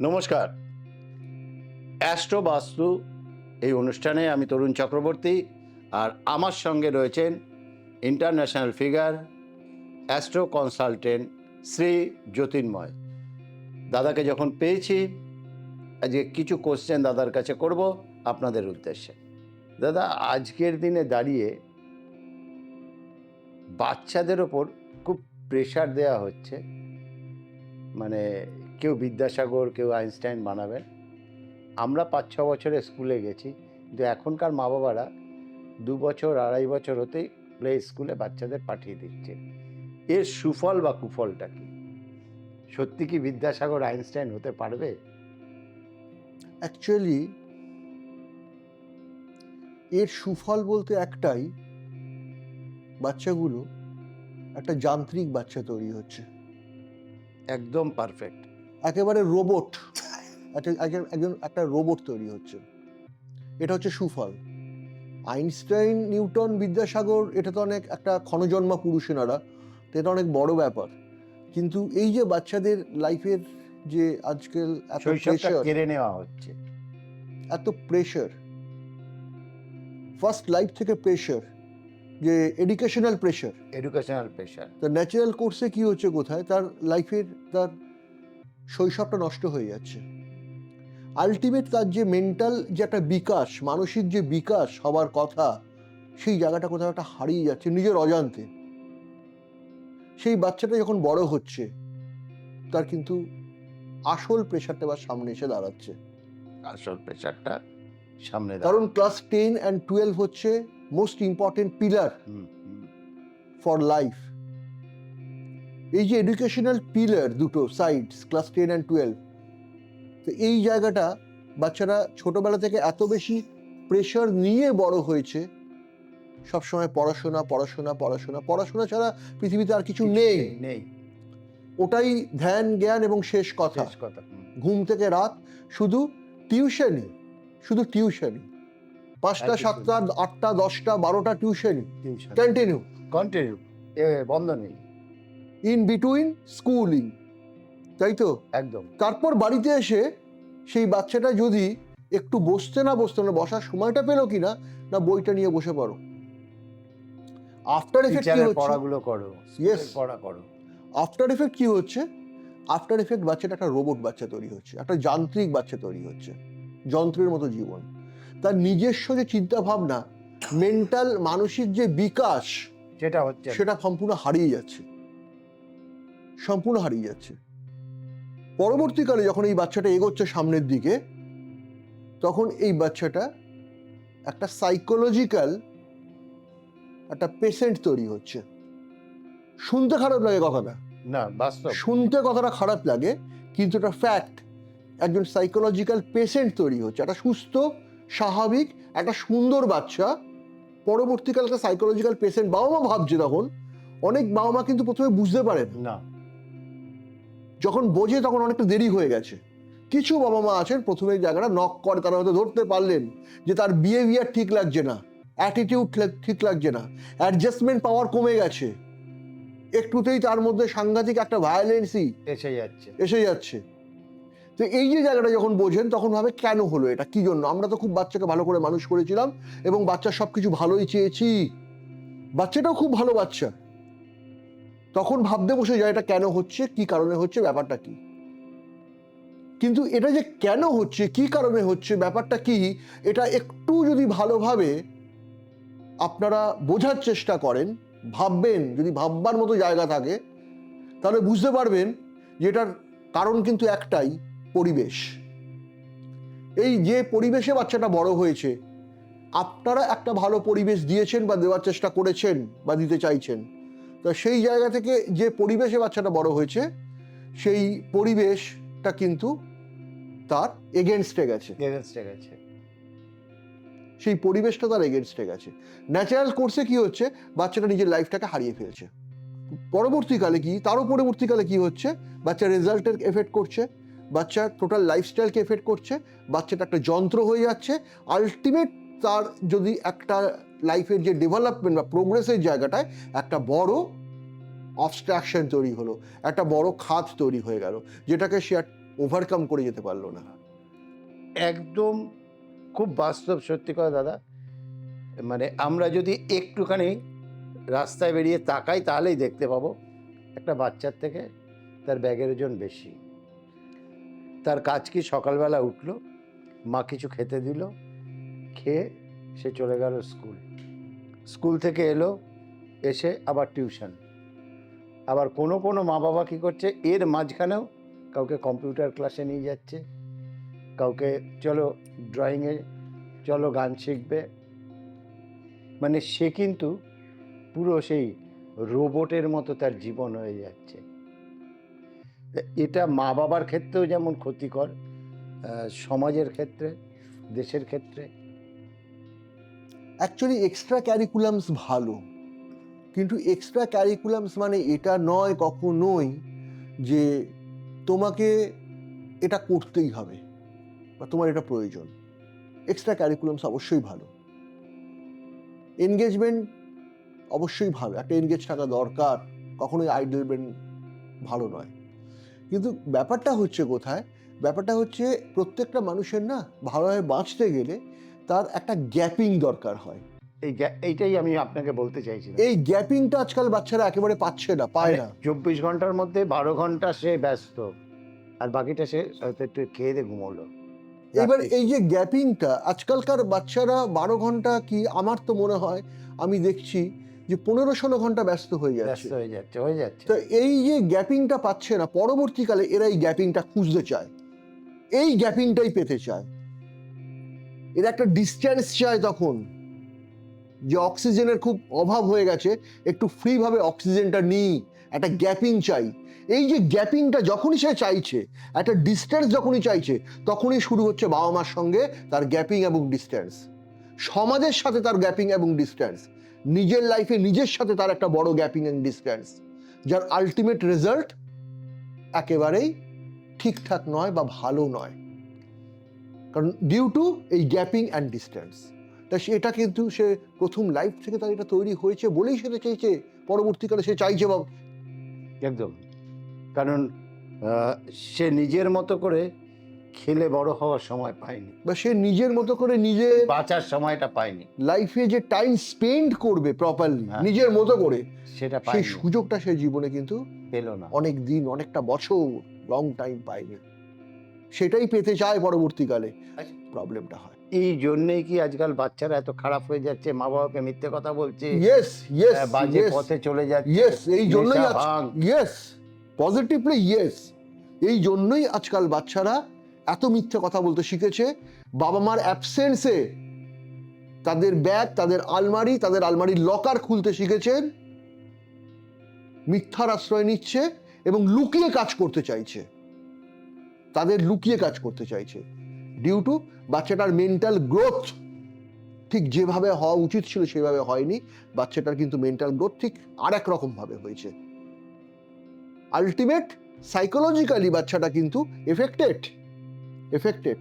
নমস্কার। অ্যাস্ট্রো বাস্তু, এই অনুষ্ঠানে আমি তরুণ চক্রবর্তী আর আমার সঙ্গে রয়েছেন international figure astro consultant Shri Jyotirmoy. দাদাকে যখন পেয়েছি, আজকে কিছু কোশ্চেন দাদার কাছে করব আপনাদের উদ্দেশ্যে। দাদা, আজকের দিনে দাঁড়িয়ে বাচ্চাদের ওপর খুব প্রেশার দেওয়া হচ্ছে। মানে কেউ বিদ্যাসাগর কেউ আইনস্টাইন বানাবেন। আমরা পাঁচ ছ বছরে স্কুলে গেছি। কিন্তু এখনকার মা বাবারা দু বছর আড়াই বছর হতেই প্লে স্কুলে বাচ্চাদের পাঠিয়ে দিচ্ছে। এর সুফল বা কুফলটা কি? সত্যি কি বিদ্যাসাগর আইনস্টাইন হতে পারবে? অ্যাকচুয়ালি এর সুফল বলতে একটাই বাচ্চাগুলো একটা যান্ত্রিক বাচ্চা তৈরি হচ্ছে। একদম পারফেক্ট একেবারে রোবট একজন একটা রোবট তৈরি হচ্ছে। এটা হচ্ছে সুফল। আইনস্টাইন নিউটন বিদ্যাসাগর এটা তো অনেক একটা ক্ষণজন্মা পুরুষেনারা তো এটা অনেক বড় ব্যাপার। কিন্তু এই যে বাচ্চাদের লাইফের যে আজকাল এত শৈশবটা কেড়ে নেওয়া হচ্ছে। এত প্রেশার ফার্স্ট লাইফ থেকে প্রেশার যে এডুকেশনাল প্রেশার এডুকেশনাল প্রেশার তো ন্যাচারাল কোর্সে কি হচ্ছে কোথায়? তার লাইফের তার শৈশবটা নষ্ট হয়ে যাচ্ছে। আলটিমেট তার যে মেন্টাল যে একটা বিকাশ মানসিক যে বিকাশ হবার কথা সেই জায়গাটা কোথাও একটা হারিয়ে যাচ্ছে নিজের অজান্তে। সেই বাচ্চাটা যখন বড় হচ্ছে তার কিন্তু আসল প্রেশারটা আবার সামনে এসে দাঁড়াচ্ছে। আসল প্রেশারটা সামনে কারণ ক্লাস টেন অ্যান্ড টুয়েলভ হচ্ছে most important pillar. For life এই যে এডুকেশনাল পিলার দুটো sides class ten and twelve তো এই জায়গাটা বাচ্চারা ছোটবেলা থেকে এত বেশি প্রেশার নিয়ে বড় হয়েছে সবসময় পড়াশোনা পড়াশোনা পড়াশোনা পড়াশোনা ছাড়া পৃথিবীতে আর কিছু নেই। নেই। ওটাই ধ্যান জ্ঞান এবং শেষ কথা। কথা ঘুম থেকে রাত শুধু টিউশনই শুধু টিউশনই পাঁচটা সাতটা আটটা দশটা বারোটা টিউশনই টিউশন কন্টিনিউ কন্টিনিউ এ বন্ধ নেই। ইন বিটুইন স্কুলিং তাই তো একদম। তারপর বাড়িতে এসে সেই বাচ্চাটা যদি একটু বসতে না বসতে না বসার সময়টা পেল কিনা না বইটা নিয়ে বসে পড়ো। আফটার এফেক্ট কি হচ্ছে? পড়াগুলো করো. স্কুলের পড়া করো। আফটার এফেক্ট কি হচ্ছে? আফটার এফেক্ট বাচ্চাটা একটা রোবট বাচ্চা তৈরি হচ্ছে একটা যান্ত্রিক বাচ্চা তৈরি হচ্ছে যন্ত্রের মতো জীবন। তার নিজস্ব যে চিন্তা ভাবনা মেন্টাল মানসিক যে বিকাশ যেটা হচ্ছে। সেটা সম্পূর্ণ হারিয়ে যাচ্ছে। সম্পূর্ণ হারিয়ে যাচ্ছে। পরবর্তীকালে যখন এই বাচ্চাটা এগোচ্ছে সামনের দিকে তখন এই বাচ্চাটা একটা সাইকোলজিক্যাল একটা পেশেন্ট তৈরি হচ্ছে। শুনতে খারাপ লাগে কথাটা। না বাস্তব। শুনতে কথাটা খারাপ লাগে কিন্তু এটা ফ্যাক্ট একজন সাইকোলজিক্যাল পেশেন্ট তৈরি হচ্ছে। একটা সুস্থ স্বাভাবিক একটা সুন্দর বাচ্চা। পরবর্তীকালে একটা সাইকোলজিক্যাল পেশেন্ট বাবা মা ভাবছে তখন। অনেক বাবা মা কিন্তু প্রথমে বুঝতে পারেন না। যখন বোঝে তখন অনেকটা দেরি হয়ে গেছে। কিছু বাবা মা আছেন প্রথমে জায়গাটা নক করে তারা হয়তো ধরতে পারলেন যে তার বিহেভিয়ার ঠিক লাগছে না অ্যাটিটিউড ঠিক লাগছে না অ্যাডজাস্টমেন্ট পাওয়ার কমে গেছে। একটুতেই তার মধ্যে সাংঘাতিক একটা ভায়োলেন্সই এসে যাচ্ছে। এসে যাচ্ছে। তো এই যে জায়গাটা যখন বোঝেন তখন ভাবে কেন হলো এটা? কি জন্য? আমরা তো খুব বাচ্চাকে ভালো করে মানুষ করেছিলাম এবং বাচ্চার সব কিছু ভালোই চেয়েছি। বাচ্চাটাও খুব ভালো বাচ্চা। তখন ভাবতে বসে যায় এটা কেন হচ্ছে, কি কারণে হচ্ছে, ব্যাপারটা কি? কিন্তু এটা যে কেন হচ্ছে, কি কারণে হচ্ছে, ব্যাপারটা কি, এটা একটু যদি ভালোভাবে আপনারা বোঝার চেষ্টা করেন, ভাববেন, যদি ভাববার মতো জায়গা থাকে, তাহলে বুঝতে পারবেন যে এটার কারণ কিন্তু একটাই, পরিবেশ। এই যে পরিবেশে বাচ্চাটা বড় হয়েছে, আপনারা একটা ভালো পরিবেশ দিয়েছেন বা দেওয়ার চেষ্টা করেছেন বা দিতে চাইছেন। তো সেই জায়গা থেকে যে পরিবেশে বাচ্চাটা বড় হয়েছে সেই পরিবেশটা কিন্তু তার এগেনস্টে গেছে। এগেনস্টে গেছে। সেই পরিবেশটা তার এগেনস্টে গেছে। ন্যাচারাল কোর্সে কি হচ্ছে? বাচ্চাটা নিজের লাইফটাকে হারিয়ে ফেলছে। পরবর্তীকালে কি? তারও পরবর্তীকালে কি হচ্ছে? বাচ্চার রেজাল্টের এফেক্ট করছে বাচ্চার টোটাল লাইফস্টাইলকে এফেক্ট করছে বাচ্চাটা একটা যন্ত্র হয়ে যাচ্ছে। আলটিমেট তার যদি একটা লাইফের যে ডেভেলপমেন্ট বা প্রোগ্রেসের জায়গাটায় একটা বড় অবস্ট্রাকশন তৈরি হলো, একটা বড় খাত তৈরি হয়ে গেল, যেটাকে সে আর ওভারকাম করে যেতে পারল না। একদম খুব বাস্তব, সত্যি কথা দাদা। মানে আমরা যদি একটুখানি রাস্তায় বেরিয়ে তাকাই, তাহলেই দেখতে পাবো একটা বাচ্চার থেকে তার ব্যাগের ওজন বেশি। তার কাজ কি সকালবেলা উঠল, মা কিছু খেতে দিল, খেয়ে সে চলে গেল স্কুল। স্কুল থেকে এলো, এসে আবার টিউশন। আবার কোনো কোনো মা বাবা কী করছে, এর মাঝখানেও কাউকে কম্পিউটার ক্লাসে নিয়ে যাচ্ছে, কাউকে চলো ড্রয়িংয়ে, চলো গান শিখবে। মানে সে কিন্তু পুরো সেই রোবটের মতো তার জীবন হয়ে যাচ্ছে। এটা মা বাবার ক্ষেত্রেও যেমন ক্ষতিকর সমাজের ক্ষেত্রে, দেশের ক্ষেত্রে অ্যাকচুয়ালি এক্সট্রা ক্যারিকুলামস ভালো। কিন্তু এক্সট্রা ক্যারিকুলামস মানে এটা নয়, কখনোই যে তোমাকে এটা করতেই হবে বা তোমার এটা প্রয়োজন। এক্সট্রা ক্যারিকুলামস অবশ্যই ভালো। এনগেজমেন্ট অবশ্যই ভালো। একটা এনগেজ থাকা দরকার, কখনোই আইডল ব্রেন ভালো নয়। কিন্তু ব্যাপারটা হচ্ছে কোথায়? ব্যাপারটা হচ্ছে প্রত্যেকটা মানুষের না ভালোভাবে বাঁচতে গেলে তার একটা গ্যাপিং দরকার হয়। এই এইটাই আমি আপনাকে বলতে চাইছিলাম। এই গ্যাপিংটা আজকাল বাচ্চারা একেবারে পাচ্ছে না পায় না। চব্বিশ ঘণ্টার মধ্যে বারো ঘণ্টা সে ব্যস্ত আর বাকিটা সে হয়তো একটু খেয়ে দিয়ে ঘুমোলো। এবার এই যে গ্যাপিংটা আজকালকার বাচ্চারা বারো ঘণ্টা কি আমার তো মনে হয় আমি দেখছি যে পনেরো ষোলো ঘণ্টা ব্যস্ত হয়ে যাচ্ছে। হয়ে যাচ্ছে হয়ে যাচ্ছে। তো এই যে গ্যাপিংটা পাচ্ছে না পরবর্তীকালে এরা এই গ্যাপিংটা খুঁজতে চায়। এই গ্যাপিংটাই পেতে চায়। এরা একটা ডিস্টেন্স চায় তখন। যে অক্সিজেনের খুব অভাব হয়ে গেছে, একটু ফ্রিভাবে অক্সিজেনটা নিই, একটা গ্যাপিং চাই। এই যে গ্যাপিংটা যখনই সে চাইছে, একটা ডিস্টেন্স যখনই চাইছে, তখনই শুরু হচ্ছে বাবা মার সঙ্গে তার গ্যাপিং এবং ডিস্টেন্স সমাজের সাথে তার গ্যাপিং এবং ডিস্টেন্স নিজের লাইফে নিজের সাথে তার একটা বড় গ্যাপিং অ্যান্ড ডিস্টেন্স যার আলটিমেট রেজাল্ট একেবারেই ঠিকঠাক নয় বা ভালো নয়। কারণ ডিউ টু এই গ্যাপিং অ্যান্ড ডিস্টেন্স তা সেটা কিন্তু সে প্রথম লাইফ থেকে তার এটা তৈরি হয়েছে বলেই সেটা চাইছে পরবর্তীকালে সে চাইছে বা একদম। কারণ সে নিজের মতো করে খেলে বড় হওয়ার সময় পায়নি। বা সে নিজের মতো করে নিজে বাঁচার সময়টা পায়নি। লাইফে যে টাইম স্পেন্ড করবে প্রপারলি হ্যাঁ। নিজের মতো করে সেটা সেই সুযোগটা সে জীবনে কিন্তু পেল না। অনেক দিন অনেকটা বছর লং টাইম পায়নি। সেটাই পেতে চায় পরবর্তীকালে। আচ্ছা। প্রবলেমটা হয়। এই জন্যই কি আজকাল বাচ্চারা এত খারাপ হয়ে যাচ্ছে? মা বাবাকে মিথ্যে কথা বলছে? ইয়েস ইয়েস বাজে পথে চলে যাচ্ছে। ইয়েস এই জন্যই ইয়েস পজিটিভলি ইয়েস এই জন্যই আজকাল বাচ্চারা এত মিথ্যে কথা বলতে শিখেছে। বাবা মার অ্যাবসেন্সে তাদের ব্যাগ তাদের আলমারি তাদের আলমারির লকার খুলতে শিখেছেন মিথ্যার আশ্রয় নিচ্ছে এবং লুকিয়ে কাজ করতে চাইছে। তাদের লুকিয়ে কাজ করতে চাইছে। ডিউ টু বাচ্চাটার মেন্টাল গ্রোথ ঠিক যেভাবে হওয়া উচিত ছিল সেভাবে হয়নি। বাচ্চাটার কিন্তু মেন্টাল গ্রোথ ঠিক আর এক রকম ভাবে হয়েছে। আলটিমেট সাইকোলজিক্যালি বাচ্চাটা কিন্তু এফেক্টেড এফেক্টেড.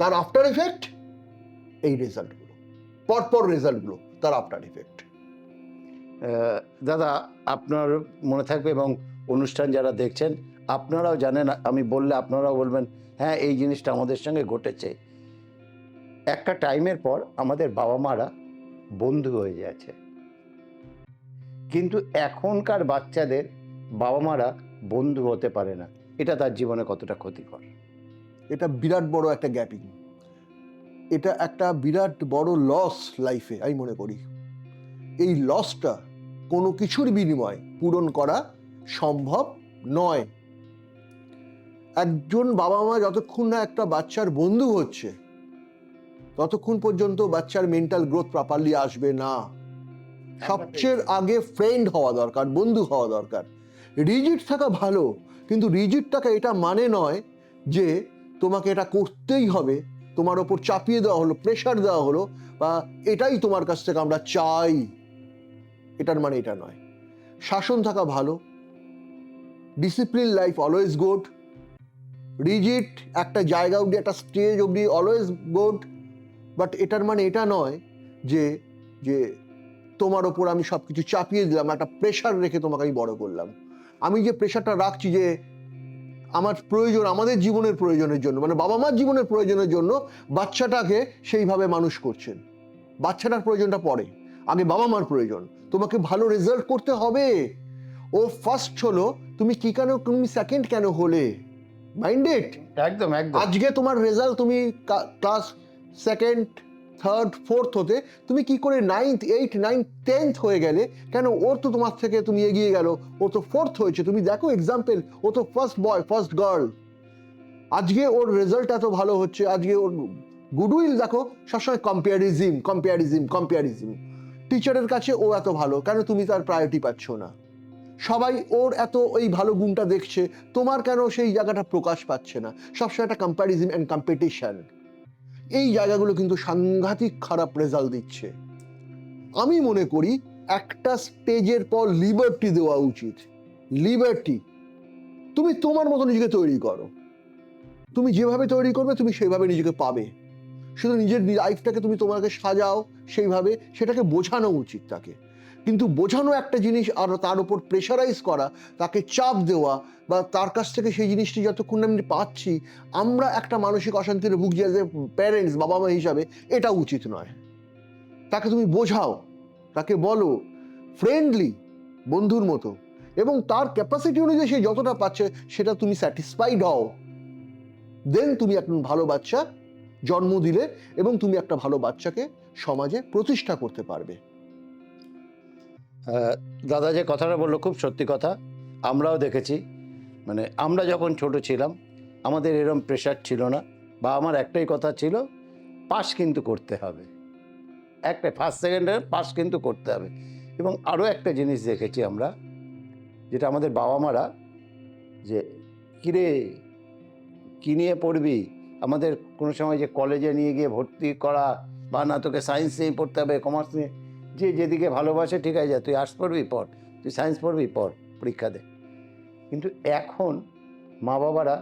তার আফটার এফেক্ট এই রেজাল্টগুলো পরপর রেজাল্টগুলো তার আফটার এফেক্ট দাদা, আপনার মনে থাকবে এবং অনুষ্ঠান যারা দেখছেন আপনারাও জানেন, আমি বললে আপনারাও বলবেন হ্যাঁ এই জিনিসটা আমাদের সঙ্গে ঘটেছে। একটা টাইমের পর আমাদের বাবা মারা বন্ধু হয়ে যাচ্ছে কিন্তু এখনকার বাচ্চাদের বাবা মারা বন্ধু হতে পারে না। এটা তার জীবনে কতটা ক্ষতিকর? এটা বিরাট বড় একটা গ্যাপিং। এটা একটা বিরাট বড় লস লাইফে আমি মনে করি। এই লসটা কোনো কিছুর বিনিময়ে পূরণ করা সম্ভব নয়। একজন বাবা মা যতক্ষণ না একটা বাচ্চার বন্ধু হচ্ছে ততক্ষণ পর্যন্ত বাচ্চার মেন্টাল গ্রোথ প্রপারলি আসবে না। সবচেয়ে আগে ফ্রেন্ড হওয়া দরকার বন্ধু হওয়া দরকার। রিজিট থাকা ভালো কিন্তু রিজিট থাকা এটা মানে নয় যে তোমাকে এটা করতেই হবে তোমার ওপর চাপিয়ে দেওয়া হলো প্রেশার দেওয়া হলো বা এটাই তোমার কাছ থেকে আমরা চাই। এটার মানে এটা নয়। শাসন থাকা ভালো discipline life always good rigid একটা জায়গা অবধি, একটা স্টেজ অবধি অলওয়েজ গুড বাট এটার মানে এটা নয় যে যে তোমার ওপর আমি সব কিছু চাপিয়ে দিলাম, একটা প্রেশার রেখে তোমাকে আমি বড় করলাম। আমি যে প্রেশারটা রাখছি যে, আমার প্রয়োজন, আমাদের জীবনের প্রয়োজনের জন্য মানে বাবা মার জীবনের প্রয়োজনের জন্য, বাচ্চাটাকে সেইভাবে মানুষ করছেন। বাচ্চাটার প্রয়োজনটা পরে, আগে বাবা মার প্রয়োজন। তোমাকে ভালো রেজাল্ট করতে হবে। ও ফার্স্ট হলো, তুমি কি কেন, তুমি সেকেন্ড কেন হলে? মাইন্ডেড একদম একদম। আজকে তোমার রেজাল্ট তুমি ক্লাস সেকেন্ড থার্ড ফোর্থ হতে তুমি কি করে নাইন্থ এইট নাইন্থ টেন্থ হয়ে গেলে কেন ওর তো তোমার থেকে তুমি এগিয়ে গেল ও তো ফোর্থ হয়েছে। তুমি দেখো এক্সাম্পল ও তো ফার্স্ট বয় ফার্স্ট গার্ল আজকে ওর রেজাল্ট এত ভালো হচ্ছে আজকে ওর গুডউইল দেখো সবসময় কম্পেয়ারিজম কম্পেয়ারিজম কম্পেয়ারিজম টিচারের কাছে ও এত ভালো কেন তুমি তার প্রায়োরিটি পাচ্ছ না? সবাই ওর এত ওই ভালো গুণটা দেখছে, তোমার কেন সেই জায়গাটা প্রকাশ পাচ্ছে না? সবসময় একটা কম্প্যারিজম অ্যান্ড কম্পিটিশন এই জায়গাগুলো কিন্তু সাংঘাতিক খারাপ রেজাল্ট দিচ্ছে। আমি মনে করি একটা স্টেজের পর লিবার্টি দেওয়া উচিত। লিবার্টি তুমি তোমার মতো নিজেকে তৈরি করো। তুমি যেভাবে তৈরি করবে, তুমি সেইভাবে নিজেকে পাবে। শুধু নিজের লাইফটাকে তুমি তোমাকে সাজাও সেইভাবে, সেটাকে বোঝানো উচিত তাকে। কিন্তু বোঝানো একটা জিনিস আর তার উপর প্রেশারাইজ করা, তাকে চাপ দেওয়া বা তার কাছ থেকে সেই জিনিসটি যতক্ষণ আমি পাচ্ছি, আমরা একটা মানসিক অশান্তির ভুগছি অ্যাজ এ প্যারেন্টস বাবা মা হিসাবে, এটা উচিত নয়। তাকে তুমি বোঝাও, তাকে বলো ফ্রেন্ডলি বন্ধুর মতো এবং তার ক্যাপাসিটি অনুযায়ী সে যতটা পাচ্ছে সেটা তুমি স্যাটিসফাইড হও। দেন তুমি একজন ভালো বাচ্চা জন্ম দিলে এবং তুমি একটা ভালো বাচ্চাকে সমাজে প্রতিষ্ঠা করতে পারবে। দাদা যে কথাটা বলল খুব সত্যি কথা, আমরাও দেখেছি। মানে আমরা যখন ছোট ছিলাম, আমাদের এরম প্রেশার ছিল না, বা আমার একটাই কথা ছিল পাস কিন্তু করতে হবে। একটা ফার্স্ট সেকেন্ডের পাস কিন্তু করতে হবে। এবং আরও একটা জিনিস দেখেছি আমরা, যেটা আমাদের বাবা মারা যে, কিরে, কী নিয়ে পড়বি? আমাদের কোনো সময় যে কলেজে নিয়ে গিয়ে ভর্তি করা, বা না তোকে সায়েন্স নিয়ে পড়তে হবে কমার্স নিয়ে যে যেদিকে ভালোবাসে, ঠিক আছে যা তুই আর্টস পড়বি, পড়। তুই সায়েন্স পড়বি, পড়, পরীক্ষা দে। কিন্তু এখন মা বাবারা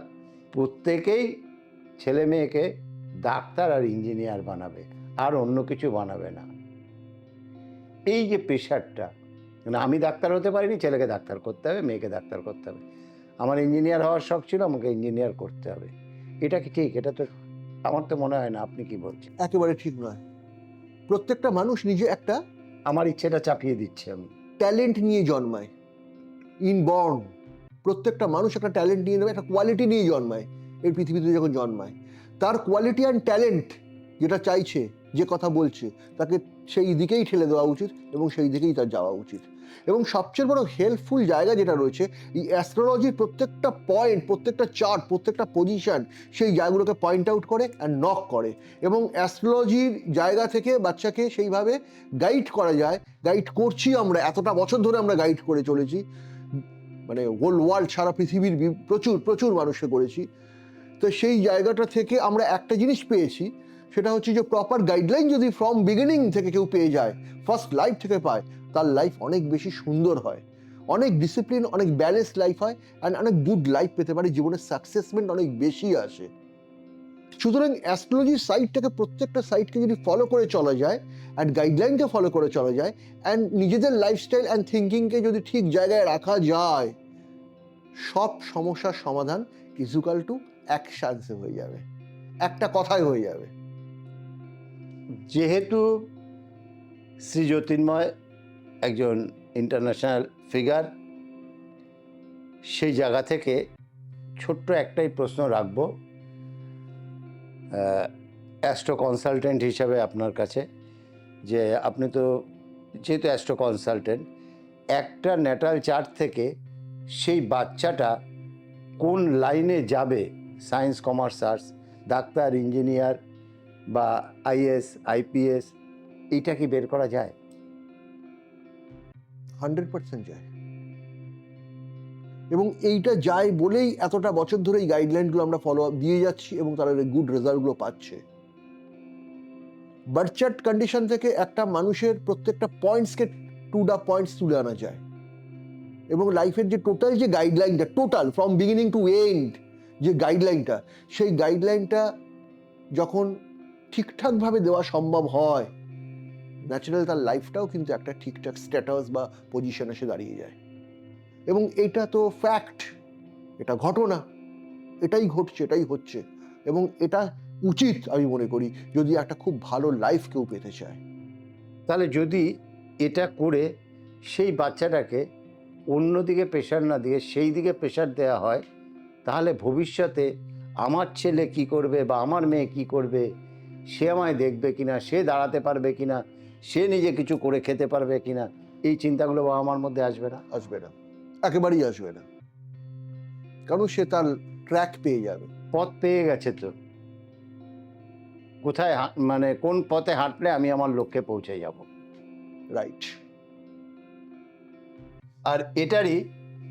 প্রত্যেকেই ছেলে মেয়েকে ডাক্তার আর ইঞ্জিনিয়ার বানাবে, আর অন্য কিছু বানাবে না। এই যে প্রেশারটা মানে আমি ডাক্তার হতে পারিনি, ছেলেকে ডাক্তার করতে হবে, মেয়েকে ডাক্তার করতে হবে। আমার ইঞ্জিনিয়ার হওয়ার শখ ছিল, আমাকে ইঞ্জিনিয়ার করতে হবে। এটা কি ঠিক? এটা তো আমার তো মনে হয় না, আপনি কি বলছেন? একেবারে ঠিক নয়। প্রত্যেকটা মানুষ নিজে একটা আমার ইচ্ছেটা চাপিয়ে দিচ্ছি আমি। ট্যালেন্ট নিয়ে জন্মায়। ইনবর্ন প্রত্যেকটা মানুষ একটা ট্যালেন্ট নিয়ে নেবে, একটা কোয়ালিটি নিয়ে জন্মায় এই পৃথিবীতে যখন জন্মায়। তার কোয়ালিটি অ্যান্ড ট্যালেন্ট যেটা চাইছে, যে কথা বলছে, তাকে সেই দিকেই ঠেলে দেওয়া উচিত এবং সেই দিকেই তার যাওয়া উচিত। এবং সবচেয়ে বড় হেল্পফুল জায়গা যেটা রয়েছে, এই অ্যাস্ট্রোলজির প্রত্যেকটা পয়েন্ট প্রত্যেকটা চার্ট প্রত্যেকটা পজিশন সেই জায়গাগুলোকে পয়েন্ট আউট করে অ্যান্ড নক করে। এবং অ্যাস্ট্রোলজির জায়গা থেকে বাচ্চাকে সেইভাবে গাইড করা যায়। গাইড করছি আমরা, এতটা বছর ধরে আমরা গাইড করে চলেছি। মানে হোল ওয়ার্ল্ড সারা পৃথিবীর প্রচুর প্রচুর মানুষকে করেছি। তো সেই জায়গাটা থেকে আমরা একটা জিনিস পেয়েছি, সেটা হচ্ছে যে প্রপার গাইডলাইন যদি ফ্রম বিগিনিং থেকে কেউ পেয়ে যায় ফার্স্ট লাইফ থেকে পায় তার লাইফ অনেক বেশি সুন্দর হয়। অনেক ডিসিপ্লিন অনেক ব্যালেন্স লাইফ হয় অ্যান্ড অনেক গুড লাইফ পেতে পারে জীবনের সাকসেসমেন্ট অনেক বেশি আসে। সুতরাং অ্যাস্ট্রোলজির সাইটটাকে প্রত্যেকটা সাইটকে যদি ফলো করে চলা যায় অ্যান্ড গাইডলাইনকে ফলো করে চলা যায় অ্যান্ড নিজেদের লাইফস্টাইল অ্যান্ড থিঙ্কিংকে যদি ঠিক জায়গায় রাখা যায়, সব সমস্যার সমাধান ইজুকাল টু এক চান্সে হয়ে যাবে। একটা কথায় হয়ে যাবে। যেহেতু শ্রী জ্যোতির্ময় একজন ইন্টারন্যাশনাল ফিগার সেই জায়গা থেকে ছোট্ট একটাই প্রশ্ন রাখব অ্যাস্ট্রো কনসালটেন্ট হিসাবে আপনার কাছে, যে আপনি তো যেহেতু অ্যাস্ট্রো কনসালটেন্ট একটা ন্যাটাল চার্ট থেকে সেই বাচ্চাটা কোন লাইনে যাবে? Science commerce arts doctor engineer বা আইএস আইপিএস এইটা কি বের করা যায়? হান্ড্রেড পার্সেন্ট যায়। এবং এইটা যায় বলেই এতটা বছর ধরে এই গাইডলাইনগুলো আমরা ফলো আপ দিয়ে যাচ্ছি এবং তারা গুড রেজাল্টগুলো পাচ্ছে। বার্চার্ট কন্ডিশন থেকে একটা মানুষের প্রত্যেকটা পয়েন্টসকে টু দা পয়েন্টস তুলে আনা যায়। এবং লাইফের যে টোটাল যে গাইডলাইনটা total from beginning to end যে গাইডলাইনটা সেই গাইডলাইনটা যখন ঠিকঠাকভাবে দেওয়া সম্ভব হয় ন্যাচারাল তার লাইফটাও কিন্তু একটা ঠিকঠাক স্ট্যাটাস বা পজিশন এসে দাঁড়িয়ে যায়। এবং এটা তো ফ্যাক্ট এটা ঘটনা, এটাই ঘটছে, এটাই হচ্ছে। এবং এটা উচিত আমি মনে করি, যদি একটা খুব ভালো লাইফ কেউ পেতে চায়। তাহলে যদি এটা করে সেই বাচ্চাটাকে অন্যদিকে প্রেশার না দিয়ে সেই দিকে প্রেশার দেওয়া হয়, তাহলে ভবিষ্যতে আমার ছেলে কি করবে বা আমার মেয়ে কি করবে, সে আমায় দেখবে কিনা, সে দাঁড়াতে পারবে কিনা সে নিজে কিছু করে খেতে পারবে কিনা এই চিন্তাগুলো বাবা আমার মধ্যে আসবে না। আসবে না। একেবারেই আসবে না। কারণ সে তার ট্র্যাক পেয়ে যাবে। পথ পেয়ে গেছে তো। কোথায় মানে কোন পথে হাঁটলে আমি আমার লক্ষ্যে পৌঁছে যাব। রাইট আর এটারই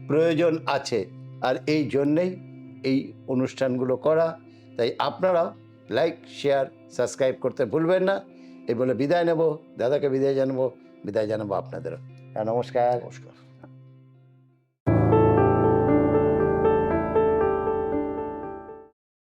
প্রয়োজন আছে। আর এই জন্যেই এই অনুষ্ঠানগুলো করা। তাই আপনারাও লাইক শেয়ার সাবস্ক্রাইব করতে ভুলবেন না। এই বলে বিদায় নেব দাদাকে বিদায় জানাব বিদায় জানাব আপনাদেরও। হ্যাঁ, নমস্কার। নমস্কার।